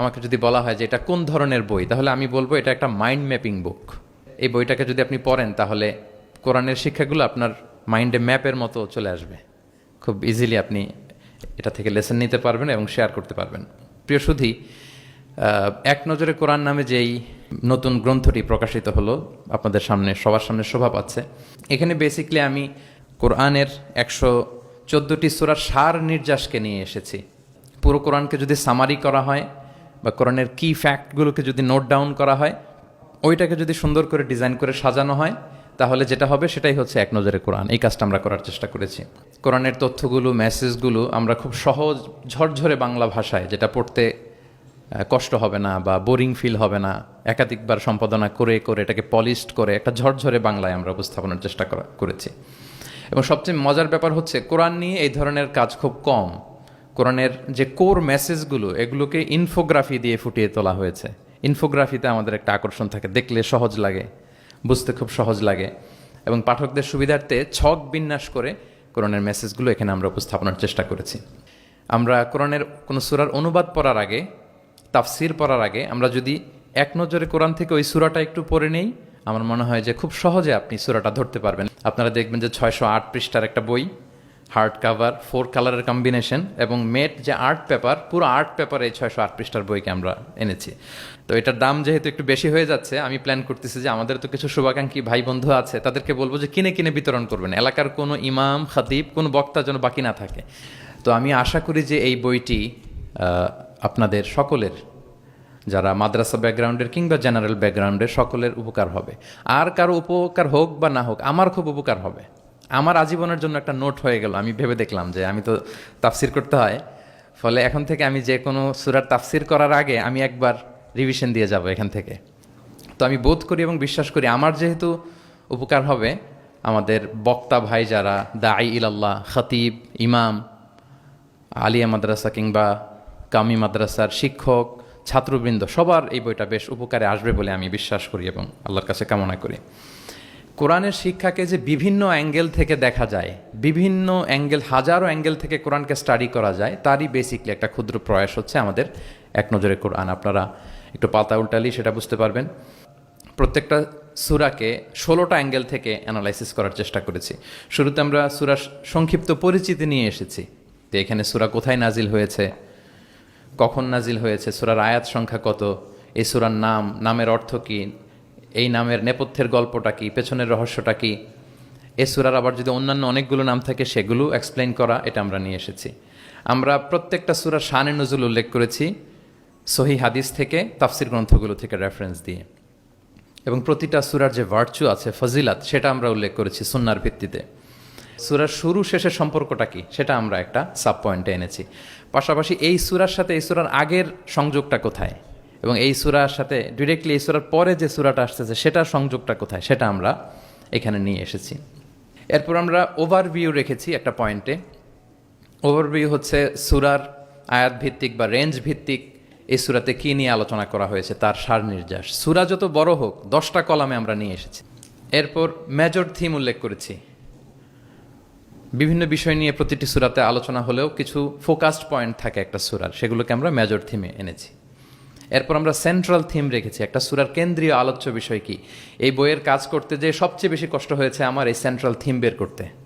আমাকে যদি বলা হয় যে এটা কোন ধরনের বই, তাহলে আমি বলব এটা একটা মাইন্ড ম্যাপিং বুক এই বইটাকে যদি আপনি পড়েন, তাহলে কোরআনের শিক্ষাগুলো আপনার মাইন্ডে ম্যাপের মতো চলে আসবে। খুব ইজিলি আপনি এটা থেকে লেসন নিতে পারবেন এবং শেয়ার করতে পারবেন। প্রিয় সুধী এক নজরে কোরআন নামে যেই নতুন গ্রন্থটি প্রকাশিত হলো, আপনাদের সামনে, সবার সামনে শোভা পাচ্ছে। এখানে বেসিকলি আমি কোরআনের একশো চোদ্দোটি সুরার সার নির্যাসকে নিয়ে এসেছি। পুরো কোরআনকে যদি সামারি করা হয় বা কোরআনের কি ফ্যাক্টগুলোকে যদি নোট ডাউন করা হয়, ওইটাকে যদি সুন্দর করে ডিজাইন করে সাজানো হয়, তাহলে যেটা হবে সেটাই হচ্ছে এক নজরে কোরআন। এই কাজটা আমরা করার চেষ্টা করেছি। কোরআনের তথ্যগুলো মেসেজগুলো আমরা খুব সহজ, ঝরঝরে বাংলা ভাষায়, যেটা পড়তে কষ্ট হবে না বা বোরিং ফিল হবে না, একাধিকবার সম্পাদনা করে করে এটাকে পলিশড করে, একটা ঝরঝরে বাংলায় আমরা উপস্থাপনের চেষ্টা করা, করেছি। এবং সবচেয়ে মজার ব্যাপার হচ্ছে, কোরআন নিয়ে এই ধরনের কাজ খুব কম। কোরআনের যে কোর মেসেজগুলো এগুলোকে ইনফোগ্রাফি দিয়ে ফুটিয়ে তোলা হয়েছে। ইনফোগ্রাফিতে আমাদের একটা আকর্ষণ থাকে, দেখলে সহজ লাগে, বুঝতে খুব সহজ লাগে। এবং পাঠকদের সুবিধার্থে ছক বিন্যাস করে কোরআনের মেসেজগুলো এখানে আমরা উপস্থাপনার চেষ্টা করেছি। আমরা কোরআনের কোনো সুরার অনুবাদ পড়ার আগে, তাফসির পড়ার আগে, আমরা যদি এক নজরে কোরআন থেকে ওই সুরাটা একটু পড়ে নেই, আমার মনে হয় যে খুব সহজে আপনি সুরাটা ধরতে পারবেন। আপনারা দেখবেন যে ছয়শো আট পৃষ্ঠার একটা বই হার্ড কাভার, ফোর কালারের কম্বিনেশন এবং মেট যে আর্ট পেপার, পুরো আর্ট পেপারে এই ছয়শো আট পৃষ্ঠার বইকে আমরা এনেছি। তো এটার দাম যেহেতু একটু বেশি হয়ে যাচ্ছে, আমি প্ল্যান করতেছি যে আমাদের তো কিছু শুভাকাঙ্ক্ষী ভাই বন্ধু আছে, তাদেরকে বলব যে কিনে কিনে বিতরণ করবেন। এলাকার কোনো ইমাম, খাতিব, কোনো বক্তা যেন বাকি না থাকে। তো আমি আশা করি যে এই বইটি আপনাদের সকলের, যারা মাদ্রাসা ব্যাকগ্রাউন্ডের কিংবা জেনারেল ব্যাকগ্রাউন্ডের সকলের উপকার হবে। আর কারও উপকার হোক বা না হোক, আমার খুব উপকার হবে। আমার আজীবনের জন্য একটা নোট হয়ে গেল। আমি ভেবে দেখলাম যে আমি তো তাফসির করতে হয়। ফলে এখন থেকে আমি যে কোনো সুরার তাফসির করার আগে আমি একবার রিভিশন দিয়ে যাব এখান থেকে। তো আমি বোধ করি এবং বিশ্বাস করি আমার যেহেতু উপকার হবে, আমাদের বক্তা ভাই যারা দাই ইলাল্লাহ, খতিব, ইমাম, আলিয়া মাদ্রাসা কিংবা কামি মাদ্রাসার শিক্ষক, ছাত্রবৃন্দ, সবার এই বইটা বেশ উপকারে আসবে বলে আমি বিশ্বাস করি এবং আল্লাহর কাছে কামনা করি। কোরআনের শিক্ষাকে যে বিভিন্ন অ্যাঙ্গেল থেকে দেখা যায়, বিভিন্ন অ্যাঙ্গেল, হাজারো অ্যাঙ্গেল থেকে কোরআনকে স্টাডি করা যায়, তারই বেসিকলি একটা ক্ষুদ্র প্রয়াস হচ্ছে আমাদের এক নজরে কোরআন। আপনারা একটু পাতা উল্টালি সেটা বুঝতে পারবেন। প্রত্যেকটা সুরাকে ষোলোটা অ্যাঙ্গেল থেকে অ্যানালাইসিস করার চেষ্টা করেছি। শুরুতে আমরা সুরা সংক্ষিপ্ত পরিচিতি নিয়ে এসেছি। তো এখানে সুরা কোথায় নাজিল হয়েছে? কখন নাজিল হয়েছে? সুরার আয়াত সংখ্যা কত? এই সুরার নাম, নামের অর্থ কী? এই নামের নেপথ্যের গল্পটা কি, পেছনের রহস্যটা কি? এ সুরার আবার যদি অন্যান্য অনেকগুলো নাম থাকে, সেগুলো এক্সপ্লেন করা, এটা আমরা নিয়ে এসেছি। আমরা প্রত্যেকটা সুরার শানে নজুল উল্লেখ করেছি সহি হাদিস থেকে, তাফসির গ্রন্থগুলো থেকে রেফারেন্স দিয়ে। এবং প্রতিটা সুরার যে ভার্চু আছে, ফজিলাত, সেটা আমরা উল্লেখ করেছি সুন্নার ভিত্তিতে। সুরার শুরু শেষের সম্পর্কটা কি, সেটা আমরা একটা সাব পয়েন্টে এনেছি। পাশাপাশি এই সুরার সাথে, এই সুরার আগের সংযোগটা কোথায়? এবং এই সুরার সাথে ডিরেক্টলি এই সুরার পরে যে সুরাটা আসতেছে সেটার সংযোগটা কোথায়? সেটা আমরা এখানে নিয়ে এসেছি। এরপর আমরা ওভারভিউ রেখেছি একটা পয়েন্টে ওভারভিউ হচ্ছে সুরার আয়াত ভিত্তিক বা রেঞ্জ ভিত্তিক এই সুরাতে কী নিয়ে আলোচনা করা হয়েছে, তার সার নির্যাস সুরা যত বড় হোক, দশটা কলামে আমরা নিয়ে এসেছি। এরপর মেজর থিম উল্লেখ করেছি। বিভিন্ন বিষয় নিয়ে প্রতিটি সুরাতে আলোচনা হলেও কিছু ফোকাসড পয়েন্ট থাকে একটা সুরার, সেগুলোকে আমরা মেজর থিমে এনেছি। এরপর আমরা সেন্ট্রাল থিম রেখেছি। একটা সুরার কেন্দ্রীয় আলোচ্য বিষয় কি? এই বইয়ের কাজ করতে যে সবচেয়ে বেশি কষ্ট হয়েছে আমার এই সেন্ট্রাল থিম বের করতে।